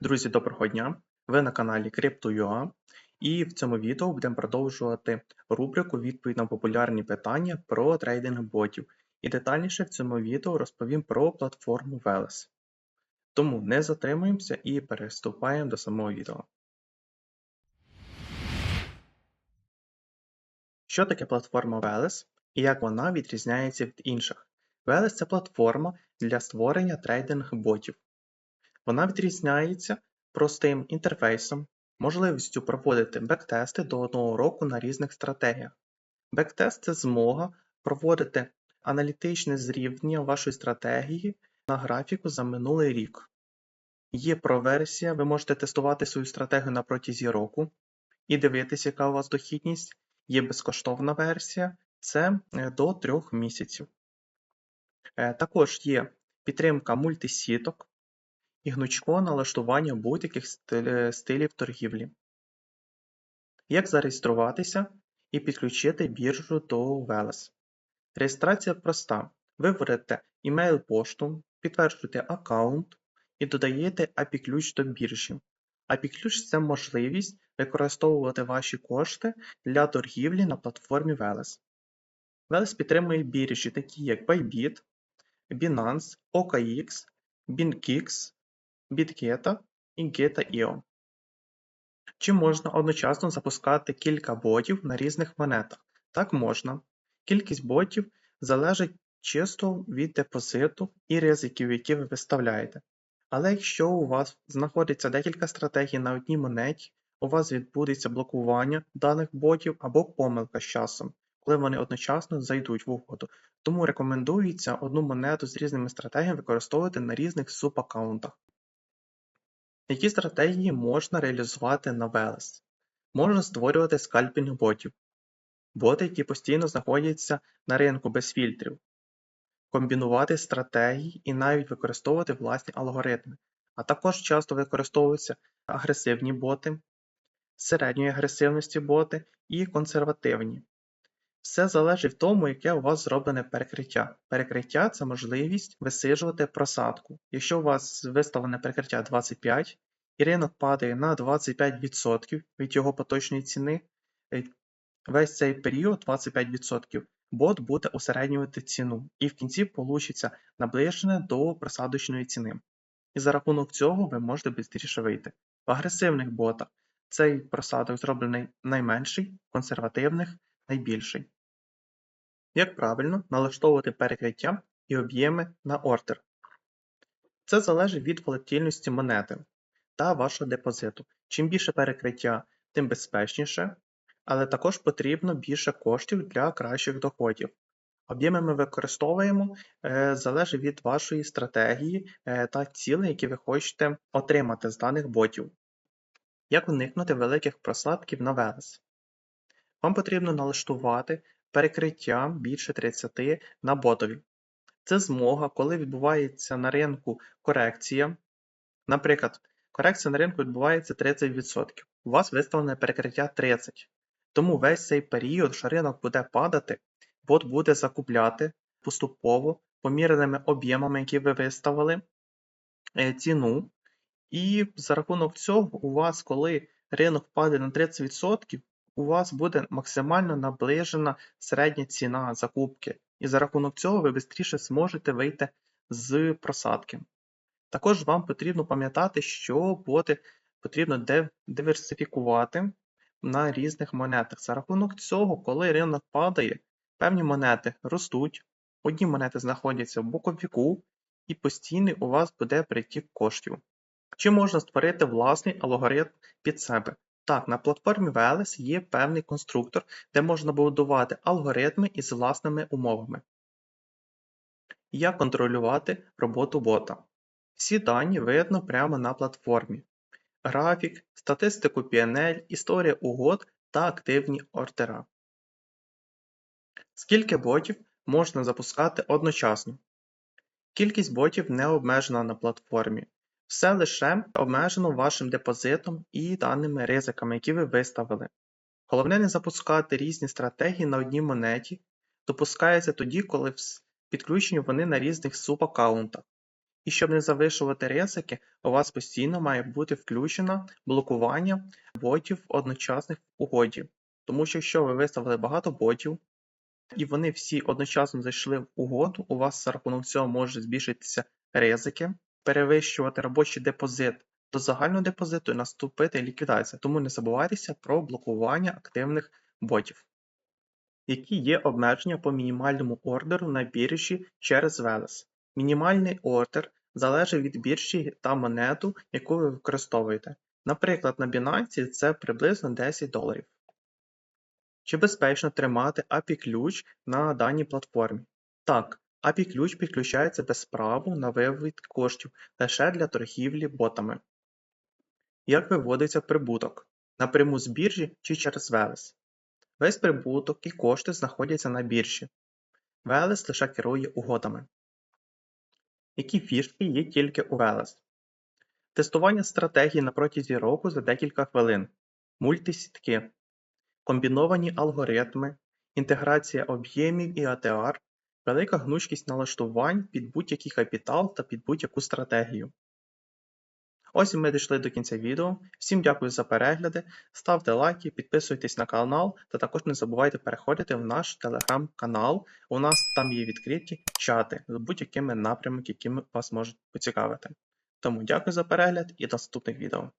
Друзі, доброго дня! Ви на каналі Crypto.ua і в цьому відео будемо продовжувати рубрику відповідь на популярні питання про трейдинг ботів. І детальніше в цьому відео розповім про платформу Veles. Тому не затримуємося і переступаємо до самого відео. Що таке платформа Veles і як вона відрізняється від інших? Veles – це платформа для створення трейдинг ботів. Вона відрізняється простим інтерфейсом, можливістю проводити бектести до одного року на різних стратегіях. Бектест це змога проводити аналітичне зрівняння вашої стратегії на графіку за минулий рік. Є проверсія, ви можете тестувати свою стратегію на протязі року і дивитися, яка у вас дохідність. Є безкоштовна версія, це е, до 3 місяців. Е, Також є підтримка мультисіток і гнучкого налаштування будь-яких стилів торгівлі. Як зареєструватися і підключити біржу до Veles? Реєстрація проста. Ви email-пошту, підтверджуєте аккаунт і додаєте API-ключ до біржі. API-ключ – це можливість використовувати ваші кошти для торгівлі на платформі Veles. Veles підтримує біржі, такі як Bybit, Binance, OKX, BingX, Bitketa і Geta.io. Чи можна одночасно запускати кілька ботів на різних монетах? Так можна. Кількість ботів залежить чисто від депозиту і ризиків, які ви виставляєте. Але якщо у вас знаходиться декілька стратегій на одній монеті, у вас відбудеться блокування даних ботів або помилка з часом, коли вони одночасно зайдуть в угоду. Тому рекомендується одну монету з різними стратегіями використовувати на різних субаккаунтах. Які стратегії можна реалізувати на Veles? Можна створювати скальпінг ботів, боти, які постійно знаходяться на ринку без фільтрів, комбінувати стратегії і навіть використовувати власні алгоритми, а також часто використовуються агресивні боти, середньої агресивності боти і консервативні. Все залежить в тому, яке у вас зроблене перекриття. Перекриття це можливість висиджувати просадку. Якщо у вас виставлене перекриття 25 і ринок падає на 25% від його поточної ціни, е, весь цей період 25% бот буде усереднювати ціну і в кінці получиться наближене до просадочної ціни. І за рахунок цього ви можете швидше вийти. В агресивних ботах цей просадок зроблений найменший, в консервативних найбільший. Як правильно налаштовувати перекриття і об'єми на ордер? Це залежить від волатильності монети та вашого депозиту. Чим більше перекриття, тим безпечніше, але також потрібно більше коштів для кращих доходів. Об'єми ми використовуємо е, залежить від вашої стратегії е, та цілей, які ви хочете отримати з даних ботів. Як уникнути великих просадків на Veles? Вам потрібно налаштувати перекриття більше 30 на ботові. Це змога, коли відбувається на ринку корекція. Наприклад, корекція на ринку відбувається 30%. У вас виставлене перекриття 30%. Тому весь цей період, що ринок буде падати, бот буде закупляти поступово поміреними об'ємами, які ви виставили е, ціну. І за рахунок цього, у вас, коли ринок падає на 30%, у вас буде максимально наближена середня ціна закупки, і за рахунок цього ви швидше зможете вийти з просадки. Також вам потрібно пам'ятати, що боти потрібно диверсифікувати на різних монетах. За рахунок цього, коли ринок падає, певні монети ростуть, одні монети знаходяться в боковіку, і постійний у вас буде притік коштів. Чи можна створити власний алгоритм під себе? Так, на платформі Veles є певний конструктор, де можна будувати алгоритми із власними умовами. Як контролювати роботу бота? Всі дані видно прямо на платформі. Графік, статистику PNL, історія угод та активні ордера. Скільки ботів можна запускати одночасно? Кількість ботів не обмежена на платформі. Все лише обмежено вашим депозитом і даними ризиками, які ви виставили. Головне не запускати різні стратегії на одній монеті, допускається тоді, коли підключені вони на різних субаккаунтах. І щоб не завишувати ризики, у вас постійно має бути включено блокування ботів одночасних в угоді. Тому що якщо ви виставили багато ботів, і вони всі одночасно зайшли в угоду, у вас за рахунок цього може збільшитися ризики, перевищувати робочий депозит до загального депозиту і наступити ліквідація. Тому не забувайтеся про блокування активних ботів. Які є обмеження по мінімальному ордеру на біржі через Велес? Мінімальний ордер залежить від біржі та монету, яку ви використовуєте. Наприклад, на Binance це приблизно 10 доларів. Чи безпечно тримати API-ключ на даній платформі? Так, API-ключ підключається без праву на вивід коштів лише для торгівлі ботами. Як виводиться прибуток? Напряму з біржі чи через Велес? Весь прибуток і кошти знаходяться на біржі. Велес лише керує угодами. Які фішки є тільки у Велес? Тестування стратегії на протязі року за декілька хвилин, мультисітки, комбіновані алгоритми, інтеграція об'ємів і ATR, велика гнучкість налаштувань під будь-який капітал та під будь-яку стратегію. Ось ми дійшли до кінця відео. Всім дякую за перегляди, ставте лайки, підписуйтесь на канал та також не забувайте переходити в наш телеграм-канал. У нас там є відкриті чати з будь-якими напрямками, які вас можуть поцікавити. Тому дякую за перегляд і до наступних відео.